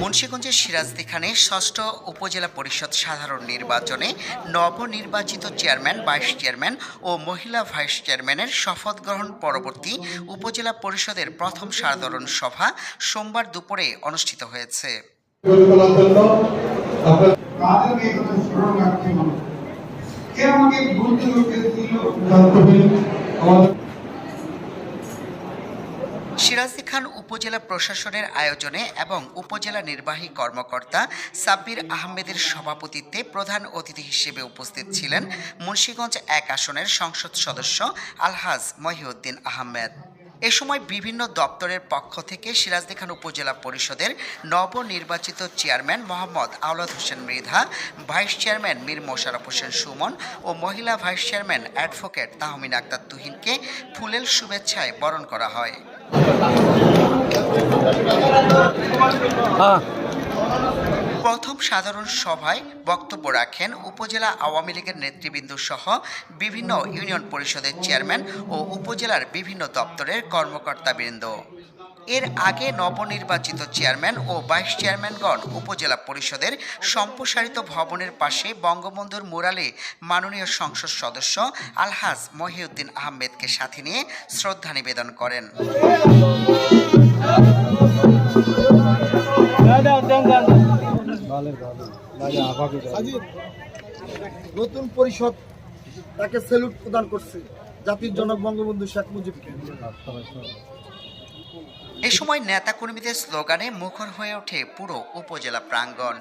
মুন্সিগঞ্জের সিরাজদিখানে ষষ্ঠ উপজেলা পরিষদ সাধারণ নির্বাচনে নবনির্বাচিত চেয়ারম্যান, ভাইস চেয়ারম্যান ও মহিলা ভাইস চেয়ারম্যানের শপথ গ্রহণ পরবর্তী উপজেলা পরিষদের প্রথম সাধারণ সভা সোমবার দুপুরে অনুষ্ঠিত হয়েছে। বলতে লোকে দিল ছাত্রবৃন্দ আমাদের সিরাজদি খান উপজেলা প্রশাসনের আয়োজনে এবং উপজেলা নির্বাহী কর্মকর্তা সাব্বির আহমেদের সভাপতিত্বে প্রধান অতিথি হিসেবে উপস্থিত ছিলেন মুন্সীগঞ্জ এক আসনের সংসদ সদস্য আলহাজ মহিউদ্দিন আহমেদ। এ সময় বিভিন্ন দপ্তরের পক্ষ থেকে সিরাজদি খান উপজেলা পরিষদের নবনির্বাচিত chairman Mohammad Awlad Hossain Mridha, vice chairman Mir Mosharraf Hossain Sumon ও মহিলা vice chairman advocate Tahmin Akhter তুহিনকে ফুলেল শুভেচ্ছায় বরণ করা হয়। প্রথম সাধারণ সভায় বক্তব্য রাখেন উপজেলা আওয়ামী লীগের নেতৃবৃন্দ সহ বিভিন্ন ইউনিয়ন পরিষদের চেয়ারম্যান ও উপজেলার বিভিন্ন দপ্তরের কর্মকর্তাবৃন্দ। এর আগে নবনির্বাচিত চেয়ারম্যান ও ভাইস চেয়ারম্যানগণ উপজেলা পরিষদের সম্প্রসারিত ভবনের পাশে বঙ্গবন্ধুর মোরালে মাননীয় সংসদ সদস্য আলহাজ মহিউদ্দিন আহমেদকে সাথে নিয়ে শ্রদ্ধা নিবেদন করেন। নতুন পরিষদ তাকে স্যালুট প্রদান করছে জাতির জনক বঙ্গবন্ধু শেখ মুজিবকে। এ সময় নেতাকর্মীদের স্লোগানে মুখর হয়ে ওঠে পুরো উপজেলা প্রাঙ্গণ।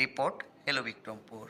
রিপোর্ট এলো বিক্রমপুর